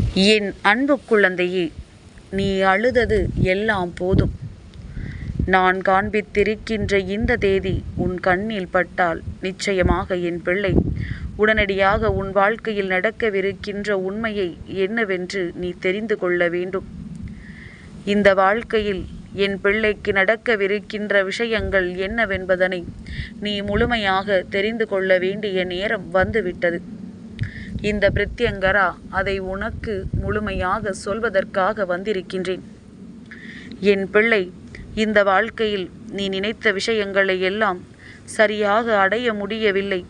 என் அன்பு குழந்தையே நீ அழுதது எல்லாம் போதும். நான் காண்பித்திருக்கின்ற இந்த தேதி உன் கண்ணில் பட்டால் நிச்சயமாக என் பிள்ளை. உடனடியாக உன் வாழ்க்கையில் நடக்கவிருக்கின்ற உண்மையை என்னவென்று நீ தெரிந்து கொள்ள வேண்டும். இந்த வாழ்க்கையில் என் பிள்ளைக்கு நடக்கவிருக்கின்ற விஷயங்கள் என்னவென்பதனை நீ முழுமையாக தெரிந்து கொள்ள வேண்டிய நேரம் வந்துவிட்டது. இந்த பிரத்யங்கரா அதை உனக்கு முழுமையாக சொல்வதற்காக வந்திருக்கின்றேன். என் பிள்ளை இந்த வாழ்க்கையில் நீ நினைத்த விஷயங்களை எல்லாம் சரியாக அடைய முடியவில்லை.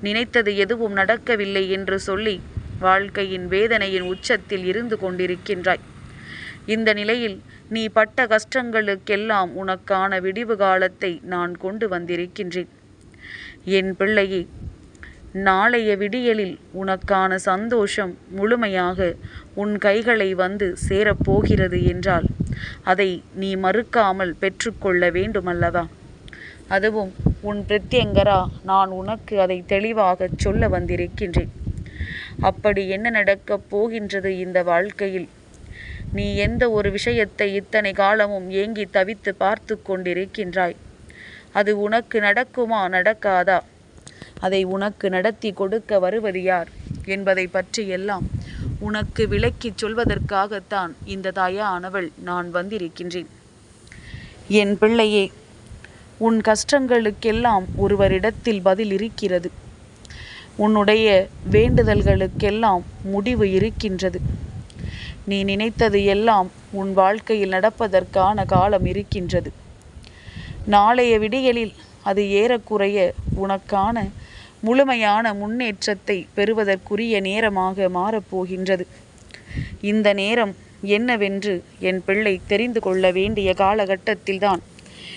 நினைத்தது எதுவும் நடக்கவில்லை என்று சொல்லி வாழ்க்கையின் வேதனையின் உச்சத்தில் இருந்து கொண்டிருக்கின்றாய். இந்த நிலையில் நீ பட்ட கஷ்டங்களுக்கெல்லாம் உனக்கான விடிவு காலத்தை நான் கொண்டு வந்திருக்கின்றேன். என் பிள்ளையே நாளைய விடியலில் உனக்கான சந்தோஷம் முழுமையாக உன் கைகளை வந்து சேரப்போகிறது என்றால் அதை நீ மறுக்காமல் பெற்றுக்கொள்ள வேண்டுமல்லவா? அதுவும் உன் பிரத்யங்கரா நான் உனக்கு அதை தெளிவாகச் சொல்ல வந்திருக்கின்றேன். அப்படி என்ன நடக்கப் போகின்றது இந்த வாழ்க்கையில்? நீ எந்த ஒரு விஷயத்தை இத்தனை காலமும் ஏங்கி தவித்து பார்த்து கொண்டிருக்கின்றாய்? அது உனக்கு நடக்குமா நடக்காதா? அதை உனக்கு நடத்தி கொடுக்க வருவது யார் என்பதை பற்றி எல்லாம் உனக்கு விளக்கிச் சொல்வதற்காகத்தான் இந்த தாயானவள் நான் வந்திருக்கின்றேன். என் பிள்ளையே உன் கஷ்டங்களுக்கெல்லாம் ஒருவரிடத்தில் பதில் இருக்கிறது. உன்னுடைய வேண்டுதல்களுக்கெல்லாம் முடிவு இருக்கின்றது. நீ நினைத்தது எல்லாம் உன் வாழ்க்கையில் நடப்பதற்கான காலம் இருக்கின்றது. நாளைய விடியலில் அது ஏறக்குறைய உனக்கான முழுமையான முன்னேற்றத்தை பெறுவதற்குரிய நேரமாக மாறப்போகின்றது. இந்த நேரம் என்னவென்று என் பிள்ளை தெரிந்து கொள்ள வேண்டிய காலகட்டத்தில்தான்.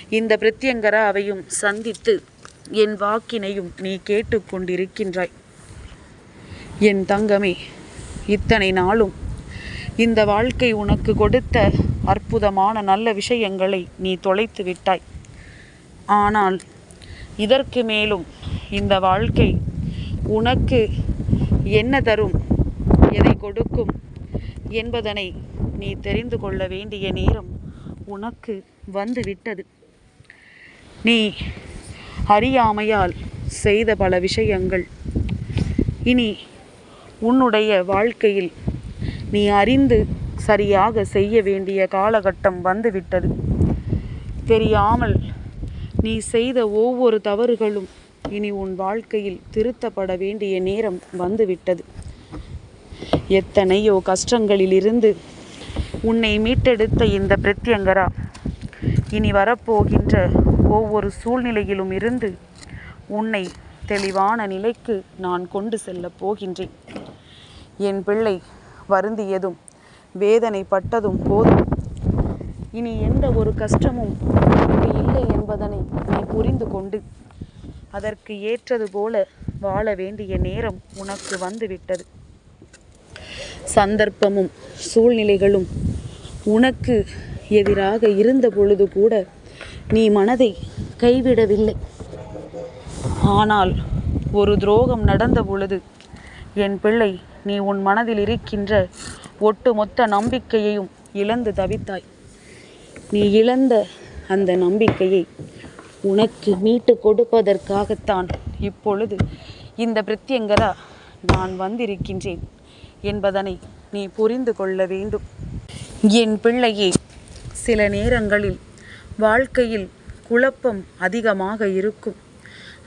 இந்த பிரத்யங்கராவையும் சந்தித்து என் வாக்கினையும் நீ கேட்டுக்கொண்டிருக்கின்றாய் என் தங்கமே இத்தனை நாளும் இந்த வாழ்க்கை உனக்கு கொடுத்த அற்புதமான நல்ல விஷயங்களை நீ தொலைத்து விட்டாய் ஆனால் இதற்கு மேலும் இந்த வாழ்க்கை உனக்கு என்ன தரும்? எதை கொடுக்கும்? என்பதனை நீ தெரிந்து கொள்ள வேண்டிய நேரம் உனக்கு வந்துவிட்டது. நீ அறியாமையால் செய்த பல விஷயங்கள். இனி உன்னுடைய வாழ்க்கையில் நீ அறிந்து சரியாக செய்ய வேண்டிய காலகட்டம் வந்துவிட்டது. தெரியாமல் நீ செய்த ஒவ்வொரு தவறுகளும் இனி உன் வாழ்க்கையில் திருத்தப்பட வேண்டிய நேரம் வந்துவிட்டது. எத்தனையோ கஷ்டங்களிலிருந்து உன்னை மீட்டெடுத்த இந்த பிரத்யங்கரா இனி வரப்போகின்ற ஒவ்வொரு சூழ்நிலையிலும் இருந்து உன்னை தெளிவான நிலைக்கு நான் கொண்டு செல்லப் போகின்றேன். என் பிள்ளை வருந்தியதும் வேதனைப்பட்டதும் போதும். இனி எந்த ஒரு கஷ்டமும் இல்லை என்பதனை நீ புரிந்து கொண்டு. அதற்கு ஏற்றது போல வாழ வேண்டிய நேரம் உனக்கு வந்துவிட்டது. சந்தர்ப்பமும் சூழ்நிலைகளும் உனக்கு எதிராக இருந்த பொழுது கூட நீ மனதை கைவிடவில்லை. ஆனால் ஒரு துரோகம் நடந்த பொழுது என் பிள்ளை நீ உன் மனதில் இருக்கின்ற ஒட்டுமொத்த நம்பிக்கையையும் இழந்து தவித்தாய். நீ இழந்த அந்த நம்பிக்கையை உனக்கு மீட்டு கொடுப்பதற்காகத்தான். இப்பொழுது இந்த பிரத்யங்கரா நான் வந்திருக்கின்றேன் என்பதனை நீ புரிந்து கொள்ள வேண்டும். என் பிள்ளையே சில நேரங்களில் வாழ்க்கையில் குழப்பம் அதிகமாக இருக்கும்.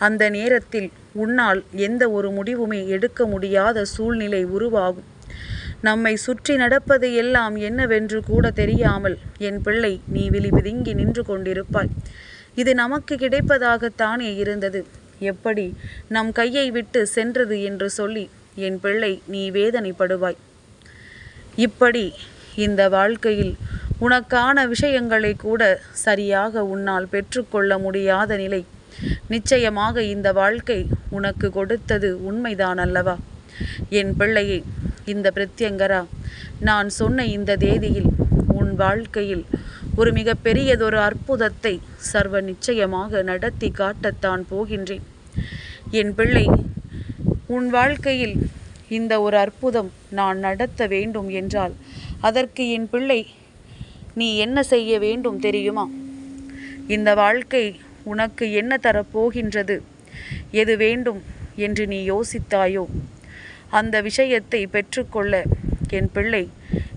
அந்த நேரத்தில் உன்னால் எந்த ஒரு முடிவுமே எடுக்க முடியாத சூழ்நிலை உருவாகும். நம்மை சுற்றி நடப்பது எல்லாம் என்னவென்று கூட தெரியாமல் என் பிள்ளை நீ விழி பிதுங்கி நின்று கொண்டிருப்பாய். இது நமக்கு கிடைப்பதாகத்தானே இருந்தது. எப்படி நம் கையை விட்டு சென்றது என்று சொல்லி என் பிள்ளை நீ வேதனைப்படுவாய். இப்படி இந்த வாழ்க்கையில் உனக்கான விஷயங்களை கூட சரியாக உன்னால் பெற்றுக்கொள்ள முடியாத நிலை. நிச்சயமாக இந்த வாழ்க்கை உனக்கு கொடுத்தது உண்மைதான் அல்லவா என் பிள்ளையை இந்த பிரத்யங்கரா? நான் சொன்ன இந்த தேதியில் உன் வாழ்க்கையில் ஒரு மிக பெரியதொரு அற்புதத்தை சர்வ நிச்சயமாக நடத்தி காட்டத்தான் போகின்றேன். என் பிள்ளை உன் வாழ்க்கையில் இந்த ஒரு அற்புதம் நான் நடத்த வேண்டும் என்றால் அதற்கு என் பிள்ளை நீ என்ன செய்ய வேண்டும் தெரியுமா? இந்த வாழ்க்கை உனக்கு என்ன தரப்போகின்றது? எது வேண்டும் என்று நீ யோசித்தாயோ? அந்த விஷயத்தை பெற்றுக்கொள்ள என் பிள்ளை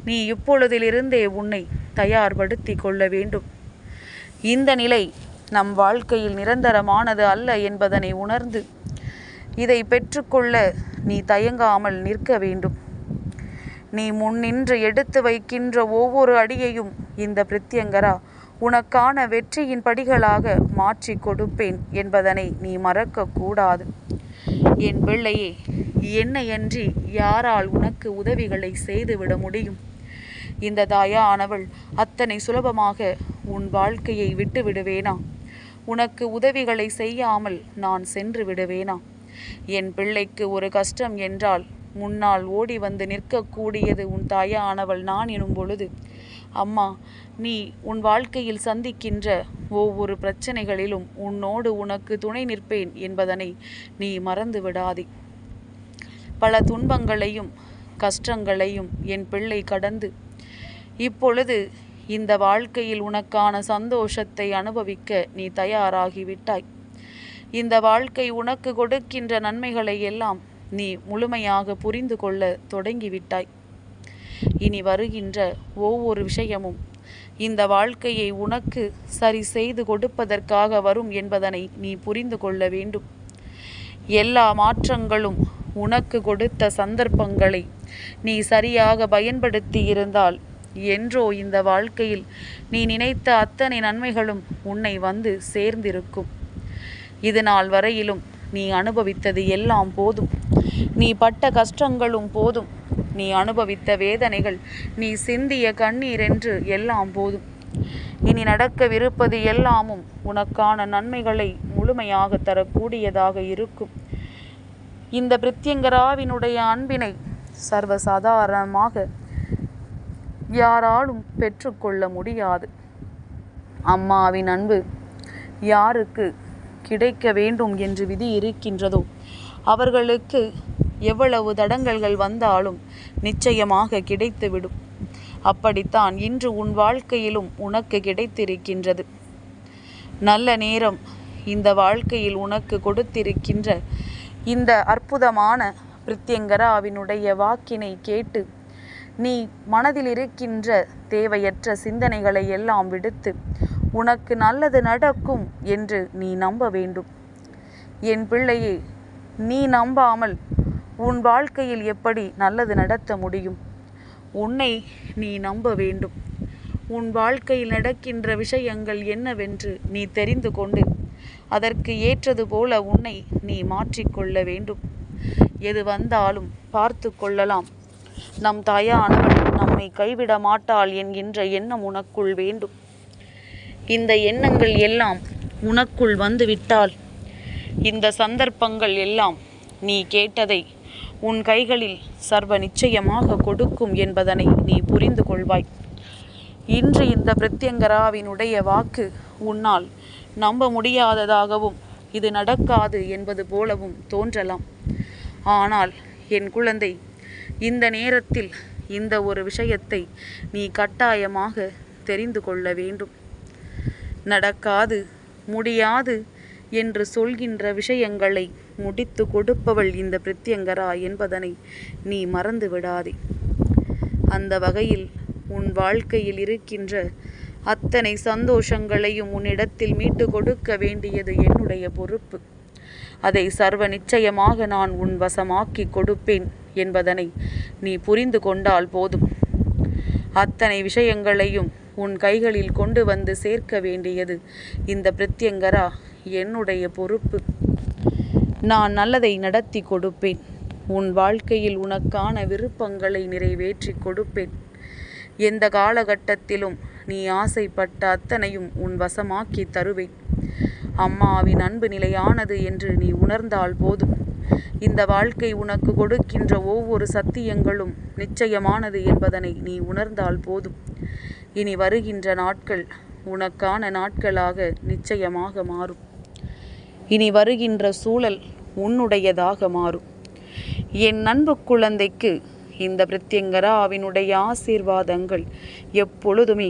நீ இப்பொழுதிலிருந்தே உன்னை தயார்படுத்தி கொள்ள வேண்டும். இந்த நிலை நம் வாழ்க்கையில் நிரந்தரமானது அல்ல என்பதனை உணர்ந்து இதை பெற்றுக்கொள்ள நீ தயங்காமல் நிற்க வேண்டும். நீ முன்னின்று எடுத்து வைக்கின்ற ஒவ்வொரு அடியையும் இந்த பிரித்யங்கரா உனக்கான வெற்றியின் படிகளாக மாற்றி கொடுப்பேன் என்பதனை நீ மறக்கக்கூடாது என் பிள்ளையே என்னையன்றி யாரால் உனக்கு உதவிகளை செய்துவிட முடியும்? இந்த தாயானவள் அத்தனை சுலபமாக உன் வாழ்க்கையை விட்டு விடுவேனா உனக்கு உதவிகளை செய்யாமல் நான் சென்று விடுவேனா? என் பிள்ளைக்கு ஒரு கஷ்டம் என்றால் முன்னால் ஓடி வந்து நிற்கக்கூடியது உன் தாயானவள் நான் எனும் பொழுது அம்மா நீ உன் வாழ்க்கையில் சந்திக்கின்ற ஒவ்வொரு பிரச்சனைகளிலும் உன்னோடு உனக்கு துணை நிற்பேன் என்பதனை நீ மறந்து விடாதே பல துன்பங்களையும் கஷ்டங்களையும் என் பிள்ளை கடந்து. இப்பொழுது இந்த வாழ்க்கையில் உனக்கான சந்தோஷத்தை அனுபவிக்க நீ தயாராகிவிட்டாய். இந்த வாழ்க்கை உனக்கு கொடுக்கின்ற நன்மைகளை எல்லாம் நீ முழுமையாக புரிந்து கொள்ள தொடங்கிவிட்டாய். இனி வருகின்ற ஒவ்வொரு விஷயமும் இந்த வாழ்க்கையை உனக்கு சரி செய்து கொடுப்பதற்காக வரும் என்பதனை நீ புரிந்து கொள்ள வேண்டும். எல்லா மாற்றங்களும் உனக்கு கொடுத்த சந்தர்ப்பங்களை நீ சரியாக பயன்படுத்தி இருந்தால் என்றோ இந்த வாழ்க்கையில் நீ நினைத்த அத்தனை நன்மைகளும் உன்னை வந்து சேர்ந்திருக்கும். இது நாள் வரையிலும் நீ அனுபவித்தது எல்லாம் போதும். நீ பட்ட கஷ்டங்களும் போதும். நீ அனுபவித்த வேதனைகள் நீ சிந்திய கண்ணீர் என்று எல்லாம் போதும். இனி நடக்கவிருப்பது எல்லாமும் உனக்கான நன்மைகளை முழுமையாக தரக்கூடியதாக இருக்கும். இந்த பிரித்யங்கராவினுடைய அன்பினை சர்வசாதாரணமாக யாராலும் பெற்றுக்கொள்ள முடியாது. அம்மாவின் அன்பு யாருக்கு கிடைக்க வேண்டும் என்று விதி இருக்கின்றதோ அவர்களுக்கு எவ்வளவு தடங்கல்கள் வந்தாலும் நிச்சயமாக கிடைத்துவிடும். அப்படித்தான் இன்று உன் வாழ்க்கையிலும் உனக்கு கிடைத்திருக்கின்றது. நல்ல நேரம் இந்த வாழ்க்கையில் உனக்கு கொடுத்திருக்கின்ற இந்த அற்புதமான பிரித்யங்கராவினுடைய வாக்கினை கேட்டு நீ மனதில் இருக்கின்ற தேவையற்ற சிந்தனைகளை எல்லாம் விடுத்து உனக்கு நல்லது நடக்கும் என்று நீ நம்ப வேண்டும். என் பிள்ளையே நீ நம்பாமல் உன் வாழ்க்கையில் எப்படி நல்லது நடத்த முடியும்? உன்னை நீ நம்ப வேண்டும். உன் வாழ்க்கையில் நடக்கின்ற விஷயங்கள் என்னவென்று நீ தெரிந்து கொண்டு அதற்கு ஏற்றது போல உன்னை நீ மாற்றிக்கொள்ள வேண்டும். எது வந்தாலும் பார்த்து கொள்ளலாம். நம் தாயானவள் நம்மை கைவிட மாட்டாள் என்கின்ற எண்ணம் உனக்குள் வேண்டும். இந்த எண்ணங்கள் எல்லாம் உனக்குள் வந்துவிட்டால் இந்த சந்தர்ப்பங்கள் எல்லாம் நீ கேட்டதை உன் கைகளில் சர்வ நிச்சயமாக கொடுக்கும் என்பதனை நீ புரிந்து கொள்வாய். இன்று இந்த பிரத்யங்கராவினுடைய வாக்கு உன்னால் நம்ப முடியாததாகவும் இது நடக்காது என்பது போலவும் தோன்றலாம். ஆனால் என் குழந்தை இந்த நேரத்தில் இந்த ஒரு விஷயத்தை நீ கட்டாயமாக தெரிந்து கொள்ள வேண்டும். நடக்காது முடியாது என்று சொல்கின்ற விஷயங்களை முடித்து கொடுப்பவள் இந்த பிரத்யங்கரா என்பதனை நீ மறந்து விடாதே அந்த வகையில் உன் வாழ்க்கையில் இருக்கின்ற அத்தனை சந்தோஷங்களையும் உன்னிடத்தில் மீட்டு கொடுக்க வேண்டியது என்னுடைய பொறுப்பு. அதை சர்வ நிச்சயமாக நான் உன் வசமாக்கி கொடுப்பேன் என்பதனை நீ புரிந்து கொண்டால் போதும். அத்தனை விஷயங்களையும் உன் கைகளில் கொண்டு வந்து சேர்க்க வேண்டியது இந்த பிரத்யங்கரா என்னுடைய பொறுப்பு. நான் நல்லதை நடத்தி கொடுப்பேன். உன் வாழ்க்கையில் உனக்கான விருப்பங்களை நிறைவேற்றி கொடுப்பேன். எந்த காலகட்டத்திலும் நீ ஆசைப்பட்ட அத்தனையும் உன் வசமாக்கி தருவேன் அம்மாவின் அன்பு நிலையானது என்று நீ உணர்ந்தால் போதும். இந்த வாழ்க்கை உனக்கு கொடுக்கின்ற ஒவ்வொரு சத்தியங்களும் நிச்சயமானது என்பதனை நீ உணர்ந்தால் போதும். இனி வருகின்ற நாட்கள் உனக்கான நாட்களாக நிச்சயமாக மாறும். இனி வருகின்ற சூழல் உன்னுடையதாக மாறும். என் அன்பு குழந்தைக்கு இந்த பிரத்யங்கராவினுடைய ஆசீர்வாதங்கள் எப்பொழுதுமே